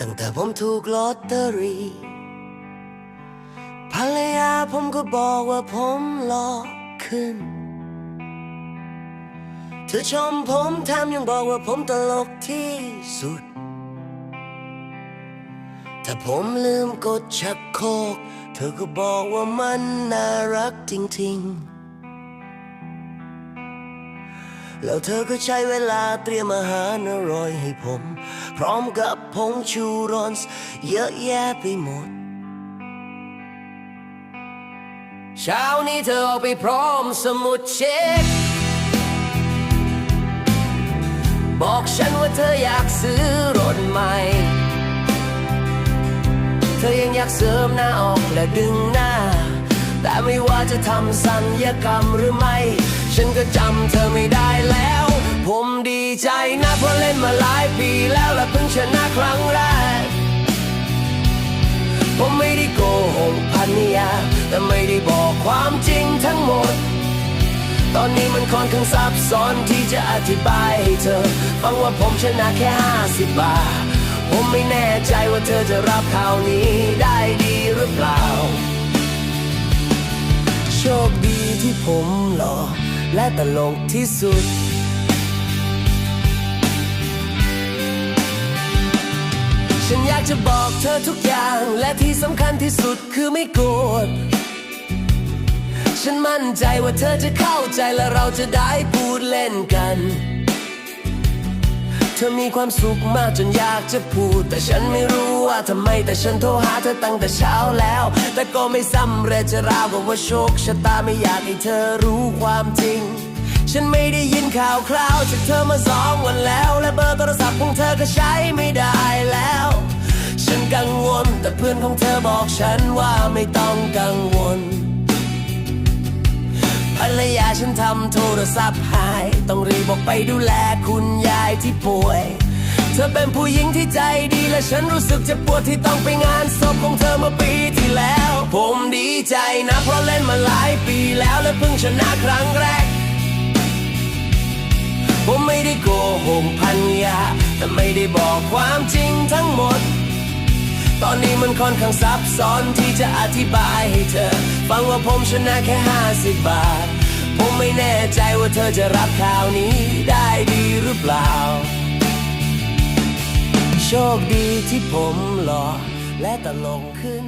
ตั้งแต่ผมถูกลอตเตอรี่ภรรยาผมก็บอกว่าผมหล่อขึ้น เธอชมผมแถมยังบอกว่าผมตลกที่สุดถ้าผมลืมกดชักโครกเธอก็บอกว่ามันน่ารักจริง ๆ แล้วเธอก็ใช้เวลาเตรียมอาหารอร่อยให้ผม พร้อมกับผงชูรสเยอะแยะไปหมด เช้านี้เธอออกไปพร้อมสมุดเช็ค บอกฉันว่าเธออยากซื้อรถใหม่ เธอยังอยากเสริมหน้าออกและดึงหน้า แต่ไม่ว่าจะทำสัญญกรรมหรือไม่ ฉันก็จำเธอไม่ได้แล้ว ผมดีใจนะเพราะเล่นมาหลายปีแล้วและเพิ่งชนะครั้งแรก ผมไม่ได้โกหกพันยาแต่ไม่ได้บอกความจริงทั้งหมด ตอนนี้มันค่อนข้างซับซ้อนที่จะอธิบายให้เธอ ฟังว่าผมชนะแค่ห้าสิบบาท ผมไม่แน่ใจว่าเธอจะรับข่าวนี้ได้ดีหรือเปล่า ผมหล่อและตลกที่สุด ฉันอยากจะบอกเธอทุกอย่างและที่สำคัญที่สุดคือไม่โกรธ ฉันมั่นใจว่าเธอจะเข้าใจและเราจะได้พูดเล่นกัน เธอมีความสุขมากจนอยากจะพูด แต่ฉันไม่รู้ว่าทำไมแต่ฉันโทรหาเธอตั้งแต่เช้าแล้ว แต่ก็ไม่สำเร็จจะราวกับว่าโชคชะตาไม่อยากให้เธอรู้ความจริง ฉันไม่ได้ยินข่าวคราวจากเธอมาสองวันแล้ว และเบอร์โทรศัพท์ของเธอก็ใช้ไม่ได้แล้ว ฉันกังวลแต่เพื่อนของเธอบอกฉันว่าไม่ต้องกังวลภรรยาฉันทำโทรศัพท์หาย ต้องรีบออกไปดูแลคุณยายที่ป่วย เธอเป็นผู้หญิงที่ใจดีและฉันรู้สึกจะปวดที่ต้องไปงานศพของเธอเมื่อปีที่แล้ว ผมดีใจนะเพราะเล่นมาหลายปีแล้วและเพิ่งชนะครั้งแรก ผมไม่ได้โกหกพันยาแต่ไม่ได้บอกความจริงทั้งหมดตอนนี้มันค่อนข้างซับซ้อนที่จะอธิบายให้เธอ ฟังว่าผมชนะแค่ห้าสิบบาท ผมไม่แน่ใจว่าเธอจะรับข่าวนี้ได้ดีหรือเปล่า โชคดีที่ผมหล่อและตลกขึ้น